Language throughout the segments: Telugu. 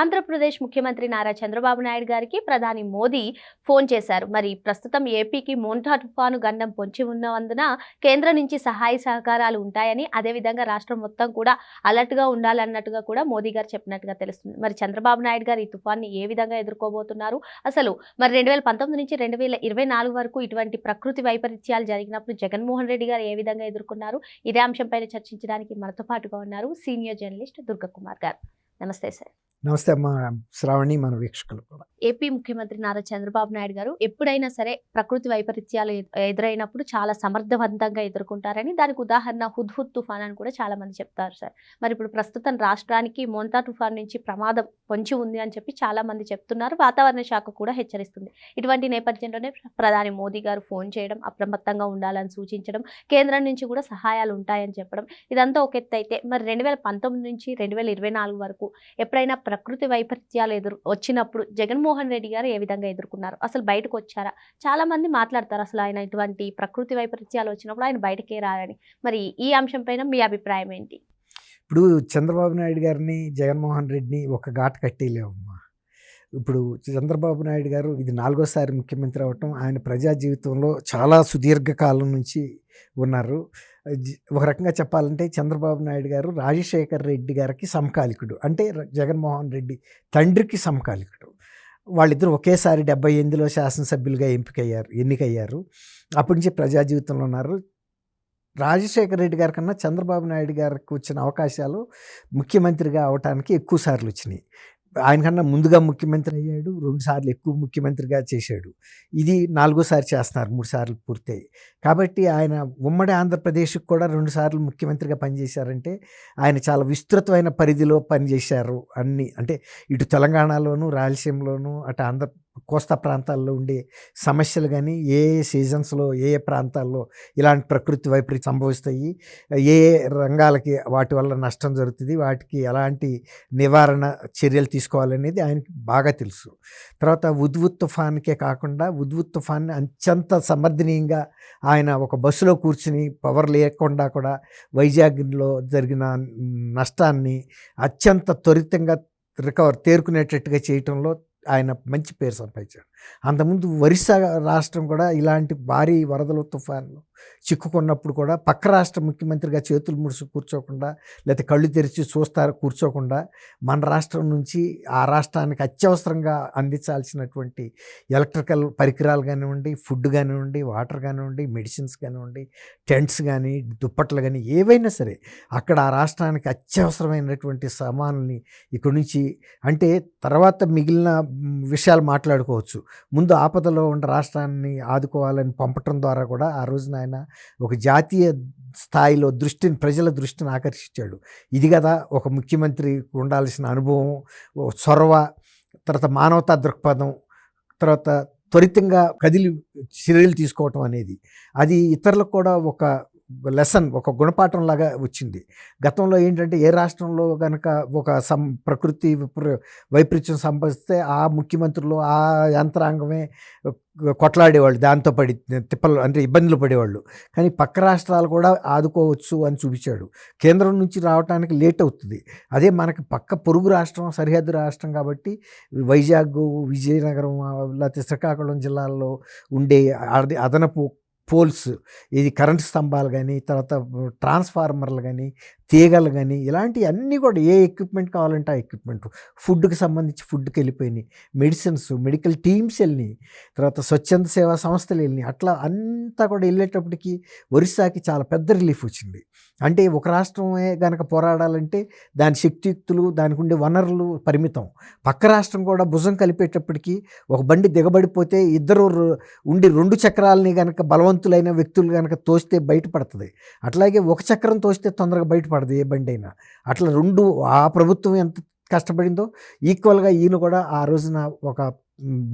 Andhra Pradesh ముఖ్యమంత్రి నారా చంద్రబాబు నాయుడు గారికి ప్రధాని మోదీ ఫోన్ చేశారు. మరి ప్రస్తుతం ఏపీకి మోంటా తుఫాను గండం పొంచి ఉన్నందున కేంద్రం నుంచి సహాయ సహకారాలు ఉంటాయని అదేవిధంగా రాష్ట్రం మొత్తం కూడా అలర్ట్గా ఉండాలన్నట్టుగా కూడా మోదీ గారు చెప్పినట్టుగా తెలుస్తుంది. మరి చంద్రబాబు నాయుడు గారు ఈ తుఫాన్ని ఏ విధంగా ఎదుర్కోబోతున్నారు? అసలు మరి రెండు వేల పంతొమ్మిది నుంచి రెండు వేల ఇరవై నాలుగు వరకు ఇటువంటి ప్రకృతి వైపరీత్యాలు జరిగినప్పుడు జగన్మోహన్ రెడ్డి గారు ఏ విధంగా ఎదుర్కొన్నారు? ఇదే అంశంపైన చర్చించడానికి మనతో పాటుగా ఉన్నారు సీనియర్ జర్నలిస్ట్ దుర్గకుమార్ గారు. నమస్తే సార్. నమస్తే అమ్మ శ్రావణి మన వీక్షకులు కూడా. ఏపీ ముఖ్యమంత్రి నారా చంద్రబాబు నాయుడు గారు ఎప్పుడైనా సరే ప్రకృతి వైపరీత్యాలు ఎదురైనప్పుడు చాలా సమర్థవంతంగా ఎదుర్కొంటారని దానికి ఉదాహరణ హుద్హుద్ తుఫాన్ అని కూడా చాలా మంది చెప్తారు సార్. మరి ఇప్పుడు ప్రస్తుతం రాష్ట్రానికి మోంతా తుఫాన్ నుంచి ప్రమాదం పొంచి ఉంది అని చెప్పి చాలా మంది చెప్తున్నారు. వాతావరణ శాఖ కూడా హెచ్చరిస్తుంది. ఇటువంటి నేపథ్యంలోనే ప్రధాని మోదీ గారు ఫోన్ చేయడం అప్రమత్తంగా ఉండాలని సూచించడం కేంద్రం నుంచి కూడా సహాయాలు ఉంటాయని చెప్పడం ఇదంతా ఒక ఎత్తు అయితే మరి రెండు వేల పంతొమ్మిది నుంచి రెండు వేల ఇరవై నాలుగు వరకు ఎప్పుడైనా ప్రకృతి వైపరీత్యాలు ఎదురు వచ్చినప్పుడు జగన్మోహన్ రెడ్డి గారు ఏ విధంగా ఎదుర్కొన్నారు? అసలు బయటకు వచ్చారా? చాలా మంది మాట్లాడతారు అసలు ఆయన ఇటువంటి ప్రకృతి వైపరీత్యాలు వచ్చినప్పుడు ఆయన బయటకే రారని. మరి ఈ అంశం పైన మీ అభిప్రాయం ఏంటి? ఇప్పుడు చంద్రబాబు నాయుడు గారిని జగన్మోహన్ రెడ్డిని ఒక ఘాట్ కట్టేయలేమమ్మా ఇప్పుడు చంద్రబాబు నాయుడు గారు ఇది నాలుగోసారి ముఖ్యమంత్రి అవటం ఆయన ప్రజా జీవితంలో చాలా సుదీర్ఘకాలం నుంచి ఉన్నారు. ఒక రకంగా చెప్పాలంటే చంద్రబాబు నాయుడు గారు రాజశేఖర్ రెడ్డి గారికి సమకాలికుడు. అంటే జగన్మోహన్ రెడ్డి తండ్రికి సమకాలికుడు. వాళ్ళిద్దరూ ఒకేసారి డెబ్బై ఎనిమిదిలో శాసనసభ్యులుగా ఎంపికయ్యారు ఎన్నికయ్యారు. అప్పటి నుంచి ప్రజా జీవితంలో ఉన్నారు. రాజశేఖర రెడ్డి గారి కన్నా చంద్రబాబు నాయుడు గారికి వచ్చిన అవకాశాలు ముఖ్యమంత్రిగా అవటానికి ఎక్కువ సార్లు వచ్చినాయి. ఆయన కన్నా ముందుగా ముఖ్యమంత్రి అయ్యాడు రెండు సార్లు ఎక్కువ ముఖ్యమంత్రిగా చేశాడు. ఇది నాలుగోసారి చేస్తున్నారు మూడు సార్లు పూర్తయి. కాబట్టి ఆయన ఉమ్మడి ఆంధ్రప్రదేశ్కి కూడా రెండు సార్లు ముఖ్యమంత్రిగా పనిచేశారంటే ఆయన చాలా విస్తృతమైన పరిధిలో పనిచేశారు అన్ని. అంటే ఇటు తెలంగాణలోను రాయలసీమలోను అటు ఆంధ్ర కోస్తా ప్రాంతాల్లో ఉండే సమస్యలు కానీ ఏ ఏ సీజన్స్లో ఏ ఏ ప్రాంతాల్లో ఇలాంటి ప్రకృతి వైపరీత్యం సంభవిస్తాయి ఏ ఏ రంగాలకి వాటి వల్ల నష్టం జరుగుతుంది వాటికి ఎలాంటి నివారణ చర్యలు తీసుకోవాలనేది ఆయనకి బాగా తెలుసు. తర్వాత ఉద్వుత్ తుఫాన్కే కాకుండా ఉద్వుత్ తుఫాన్ని అత్యంత సమర్థనీయంగా ఆయన ఒక బస్సులో కూర్చుని పవర్ లేకుండా కూడా వైజాగ్లో జరిగిన నష్టాన్ని అత్యంత త్వరితంగా రికవర్ తేరుకునేటట్టుగా చేయటంలో ఆయన మంచి పేరు సంపాదించాడు. అంతకుముందు ఒరిస్సా రాష్ట్రం కూడా ఇలాంటి భారీ వరదలు తుఫాన్లు చిక్కుకున్నప్పుడు కూడా పక్క రాష్ట్ర ముఖ్యమంత్రిగా చేతులు ముడుచు కూర్చోకుండా లేకపోతే కళ్ళు తెరిచి చూస్తారు కూర్చోకుండా మన రాష్ట్రం నుంచి ఆ రాష్ట్రానికి అత్యవసరంగా అందించాల్సినటువంటి ఎలక్ట్రికల్ పరికరాలు కానివ్వండి ఫుడ్ కానివ్వండి వాటర్ కానివ్వండి మెడిసిన్స్ కానివ్వండి టెంట్స్ కానీ దుప్పట్లు కానీ ఏవైనా సరే అక్కడ ఆ రాష్ట్రానికి అత్యవసరమైనటువంటి సామాన్లని ఇక్కడి నుంచి అంటే తర్వాత మిగిలిన విషయాలు మాట్లాడుకోవచ్చు. ముందు ఆపదలో ఉన్న రాష్ట్రాన్ని ఆదుకోవాలని పంపటం ద్వారా కూడా ఆ రోజున ఆయన ఒక జాతీయ స్థాయిలో దృష్టిని ప్రజల దృష్టిని ఆకర్షించాడు. ఇది కదా ఒక ముఖ్యమంత్రి ఉండాల్సిన అనుభవం చొరవ తర్వాత మానవతా దృక్పథం తర్వాత త్వరితంగా కదిలి చర్యలు తీసుకోవటం అనేది. అది ఇతరులకు కూడా ఒక లెసన్ ఒక గుణపాఠం లాగా వచ్చింది. గతంలో ఏంటంటే ఏ రాష్ట్రంలో కనుక ఒక సం ప్రకృతి వైపరీత్యం సంభవిస్తే ఆ ముఖ్యమంత్రులు ఆ యంత్రాంగమే కొట్లాడేవాళ్ళు. దాంతో పడి తిప్పలు అంటే ఇబ్బందులు పడేవాళ్ళు. కానీ పక్క రాష్ట్రాలు కూడా ఆదుకోవచ్చు అని చూపించాడు. కేంద్రం నుంచి రావడానికి లేట్ అవుతుంది. అదే మనకి పక్క పొరుగు రాష్ట్రం సరిహద్దు రాష్ట్రం కాబట్టి వైజాగ్ విజయనగరం లేకపోతే శ్రీకాకుళం జిల్లాల్లో ఉండే అద- అదనపు పోల్స్ ఇది కరెంట్ స్తంభాలు కానీ తర్వాత ట్రాన్స్ఫార్మర్లు కానీ తీగలు కానీ ఇలాంటివి అన్నీ కూడా ఏ ఎక్విప్మెంట్ కావాలంటే ఆ ఎక్విప్మెంట్. ఫుడ్కి సంబంధించి ఫుడ్కి వెళ్ళిపోయినాయి. మెడిసిన్స్ మెడికల్ టీమ్స్ వెళ్ళినాయి. తర్వాత స్వచ్ఛంద సేవా సంస్థలు వెళ్ళినాయి. అట్లా అంతా కూడా వెళ్ళేటప్పటికి ఒరిస్సాకి చాలా పెద్ద రిలీఫ్ వచ్చింది. అంటే ఒక రాష్ట్రమే గనక పోరాడాలంటే దాని శక్తియుక్తులు దానికి ఉండే వనరులు పరిమితం. పక్క రాష్ట్రం కూడా భుజం కలిపేటప్పటికీ ఒక బండి దిగబడిపోతే ఇద్దరు ఉండి రెండు చక్రాలని కనుక బలవంతులైన వ్యక్తులు కనుక తోస్తే బయటపడుతుంది. అట్లాగే ఒక చక్రం తోస్తే తొందరగా బయటపడదు ఏ బండి అయినా అట్లా రెండు ఆ ప్రభుత్వం ఎంత కష్టపడిందో ఈక్వల్గా ఈయన కూడా ఆ రోజున ఒక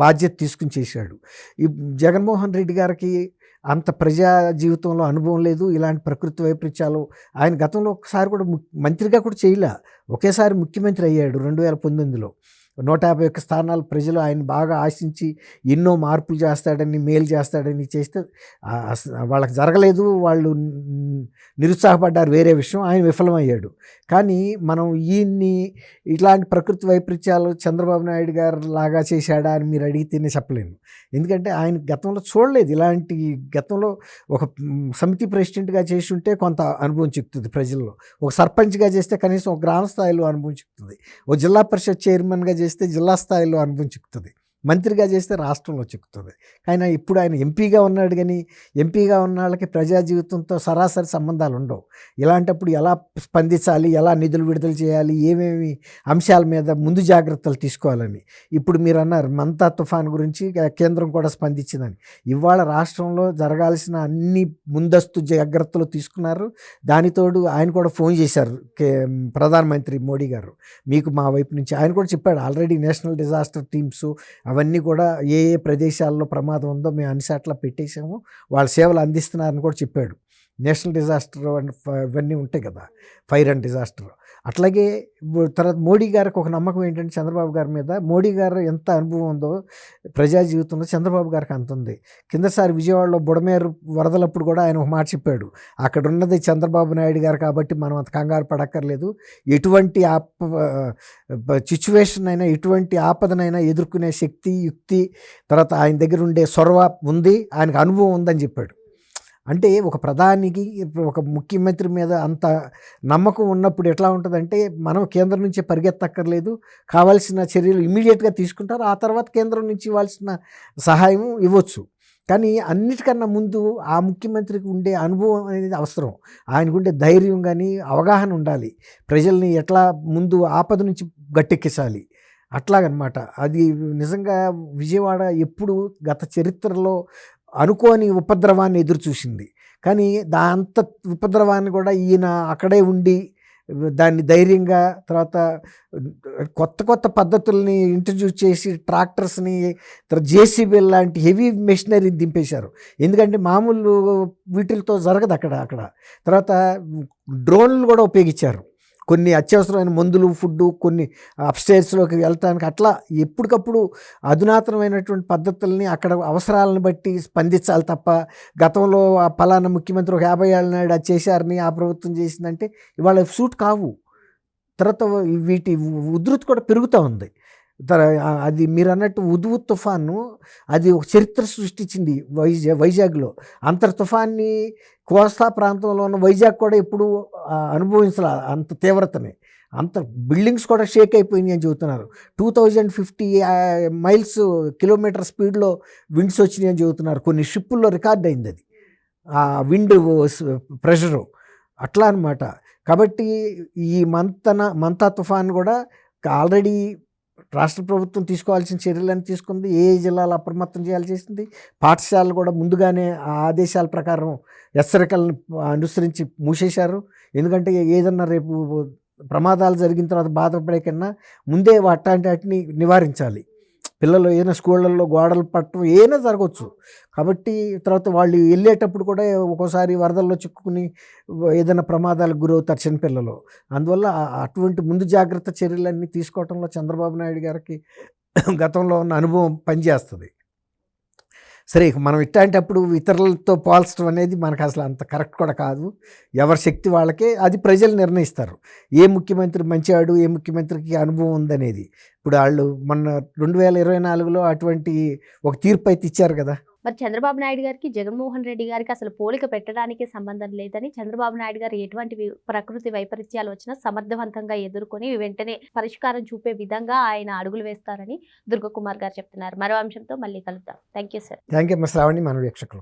బాధ్యత తీసుకుని చేశాడు. ఈ జగన్మోహన్ రెడ్డి గారికి అంత ప్రజా జీవితంలో అనుభవం లేదు ఇలాంటి ప్రకృతి వైపరీత్యాలు ఆయన గతంలో ఒకసారి కూడా మంత్రిగా కూడా చేయలే. ఒకేసారి ముఖ్యమంత్రి అయ్యాడు రెండు వేల పంతొమ్మిదిలో. నూట యాభై ఒక్క స్థానాలు ప్రజలు ఆయన బాగా ఆశించి ఎన్నో మార్పులు చేస్తాడని మేలు చేస్తాడని చేస్తే వాళ్ళకి జరగలేదు. వాళ్ళు నిరుత్సాహపడ్డారు. వేరే విషయం. ఆయన విఫలమయ్యాడు. కానీ మనం ఈయన్ని ఇట్లాంటి ప్రకృతి వైపరీత్యాలు చంద్రబాబు నాయుడు గారు లాగా చేశాడా అని మీరు అడిగితేనే చెప్పలేను ఎందుకంటే ఆయన గతంలో చూడలేదు. ఇలాంటి గతంలో ఒక సమితి ప్రెసిడెంట్గా చేసి ఉంటే కొంత అనుభవం చెప్తుంది ప్రజల్లో. ఒక సర్పంచ్గా చేస్తే కనీసం ఒక గ్రామ స్థాయిలో అనుభవం చెప్తుంది. ఓ జిల్లా పరిషత్ చైర్మన్గా చేస్తే జిల్లా స్థాయిలో అనుభవం చిక్కుతుంది. మంత్రిగా చేస్తే రాష్ట్రంలో చిక్కుతుంది. ఆయన ఇప్పుడు ఆయన ఎంపీగా ఉన్నాడు కానీ ఎంపీగా ఉన్న వాళ్ళకి ప్రజా జీవితంతో సరాసరి సంబంధాలు ఉండవు. ఇలాంటప్పుడు ఎలా స్పందించాలి ఎలా నిధులు విడుదల చేయాలి ఏమేమి అంశాల మీద ముందు జాగ్రత్తలు తీసుకోవాలని. ఇప్పుడు మీరు అన్నారు మంతా తుఫాన్ గురించి కేంద్రం కూడా స్పందించిందని. ఇవాళ రాష్ట్రంలో జరగాల్సిన అన్ని ముందస్తు జాగ్రత్తలు తీసుకున్నారు. దానితోడు ఆయన కూడా ఫోన్ చేశారు కే ప్రధానమంత్రి మోడీ గారు. మీకు మా వైపు నుంచి ఆయన కూడా చెప్పాడు ఆల్రెడీ నేషనల్ డిజాస్టర్ టీమ్స్ అవన్నీ కూడా ఏ ఏ ప్రదేశాల్లో ప్రమాదం ఉందో మేము అన్ని చోట్ల పెట్టేసాము వాళ్ళ సేవలు అందిస్తున్నారని కూడా చెప్పాడు. నేషనల్ డిజాస్టర్ అండ్ ఫ- ఇవన్నీ ఉంటాయి కదా. Fire and disaster. అట్లాగే తర్వాత మోడీ గారికి ఒక నమ్మకం ఏంటంటే చంద్రబాబు గారి మీద మోడీ గారు ఎంత అనుభవం ఉందో ప్రజా జీవితంలో చంద్రబాబు గారికి అంత ఉంది. కిందసారి విజయవాడలో బుడమేరు వరదలప్పుడు కూడా ఆయన ఒక మాట చెప్పాడు. అక్కడ ఉన్నది చంద్రబాబు నాయుడు గారు కాబట్టి మనం అంత కంగారు పడక్కర్లేదు. ఎటువంటి ఆప సిచ్యువేషన్ అయినా ఎటువంటి ఆపదనైనా ఎదుర్కొనే శక్తి యుక్తి తర్వాత ఆయన దగ్గర ఉండే సొరవ ఉంది ఆయనకు అనుభవం ఉందని చెప్పాడు. అంటే ఒక ప్రధానికి ఒక ముఖ్యమంత్రి మీద అంత నమ్మకం ఉన్నప్పుడు ఎట్లా ఉంటుందంటే మనం కేంద్రం నుంచి పరిగెత్తక్కర్లేదు. కావాల్సిన చర్యలు ఇమీడియట్గా తీసుకుంటారు. ఆ తర్వాత కేంద్రం నుంచి ఇవ్వాల్సిన సహాయం ఇవ్వచ్చు. కానీ అన్నిటికన్నా ముందు ఆ ముఖ్యమంత్రికి ఉండే అనుభవం అనేది అవసరం. ఆయనకు ఉండే ధైర్యం కానీ అవగాహన ఉండాలి. ప్రజల్ని ఎట్లా ముందు ఆపద నుంచి గట్టెక్కించాలి అట్లాగనమాట. అది నిజంగా విజయవాడ ఎప్పుడు గత చరిత్రలో అనుకోని ఉపద్రవాన్ని ఎదురుచూసింది. కానీ దా అంత ఉపద్రవాన్ని కూడా ఈయన అక్కడే ఉండి దాన్ని ధైర్యంగా తర్వాత కొత్త కొత్త పద్ధతుల్ని ఇంట్రడ్యూస్ చేసి ట్రాక్టర్స్ని తర్వాత జేసీబీ లాంటి హెవీ మెషినరీని దింపేశారు. ఎందుకంటే మామూలు వీటిలతో జరగదు అక్కడ అక్కడ. తర్వాత డ్రోన్లు కూడా ఉపయోగించారు. కొన్ని అత్యవసరమైన మందులు ఫుడ్ కొన్ని అప్స్టేర్స్లోకి వెళ్ళటానికి అట్లా ఎప్పటికప్పుడు అధునాతనమైనటువంటి పద్ధతుల్ని అక్కడ అవసరాలను బట్టి స్పందించాలి తప్ప గతంలో ఆ పలానా ముఖ్యమంత్రి ఒక యాభై ఏళ్ళ నాడు అది చేశారని ఆ ప్రభుత్వం చేసిందంటే ఇవాళ సూట్ కావు. తర్వాత వీటి ఉధృతి కూడా పెరుగుతూ ఉంది. అది మీరు అన్నట్టు ఉదువు తుఫాను అది ఒక చరిత్ర సృష్టించింది వైజాగ్ వైజాగ్లో. అంతర్ తుఫాన్ని కోస్తా ప్రాంతంలో ఉన్న వైజాగ్ కూడా ఎప్పుడు అనుభవించాల అంత తీవ్రతని. అంత బిల్డింగ్స్ కూడా షేక్ అయిపోయింది అని చెబుతున్నారు. Two thousand fifty miles kilometre స్పీడ్లో విండ్స్ వచ్చినాయి అని చెబుతున్నారు. కొన్ని షిప్పుల్లో రికార్డ్ అయింది అది. ఆ విండ్ ప్రెషరు. అట్లా అనమాట కాబట్టి ఈ మంతన మంతా తుఫాన్ కూడా ఆల్రెడీ రాష్ట్ర ప్రభుత్వం తీసుకోవాల్సిన చర్యలను తీసుకుంది. ఏ జిల్లాలు అప్రమత్తం చేయాలి చేసింది? పాఠశాలలు కూడా ముందుగానే ఆ ఆదేశాల ప్రకారం హెచ్చరికలను అనుసరించి మూసేశారు. ఎందుకంటే ఏదన్నా రేపు ప్రమాదాలు జరిగిన తర్వాత బాధపడే కన్నా ముందే అట్లాంటి వాటిని నివారించాలి. పిల్లలు ఏదైనా స్కూళ్ళల్లో గోడలు పట్టడం ఏదైనా జరగవచ్చు. కాబట్టి తర్వాత వాళ్ళు వెళ్ళేటప్పుడు కూడా ఒక్కోసారి వరదల్లో చిక్కుకుని ఏదైనా ప్రమాదాలకు గురవుతారు చిన్నపిల్లలు. అందువల్ల అటువంటి ముందు జాగ్రత్త చర్యలన్నీ తీసుకోవటంలో చంద్రబాబు నాయుడు గారికి గతంలో ఉన్న అనుభవం పనిచేస్తుంది. సరే మనం ఇట్లాంటప్పుడు ఇతరులతో పోల్చడం అనేది మనకు అసలు అంత కరెక్ట్ కూడా కాదు. ఎవరి శక్తి వాళ్ళకే అది ప్రజలు నిర్ణయిస్తారు. ఏ ముఖ్యమంత్రి మంచివాడు ఏ ముఖ్యమంత్రికి అనుభవం ఉందనేది. ఇప్పుడు వాళ్ళు మొన్న రెండు వేల ఇరవై నాలుగులో అటువంటి ఒక తీర్పు అయితే ఇచ్చారు కదా. మరి చంద్రబాబు నాయుడు గారికి జగన్మోహన్ రెడ్డి గారికి అసలు పోలిక పెట్టడానికి సంబంధం లేదని చంద్రబాబు నాయుడు గారు ఎటువంటి ప్రకృతి వైపరీత్యాలు వచ్చినా సమర్థవంతంగా ఎదుర్కొని వెంటనే పరిష్కారం చూపే విధంగా ఆయన అడుగులు వేస్తారని దుర్గకుమార్ గారు చెప్తున్నారు. మరో అంశంతో మళ్ళీ కలుద్దాం. Thank you sir. Thank you Shravani మన వీక్షకులు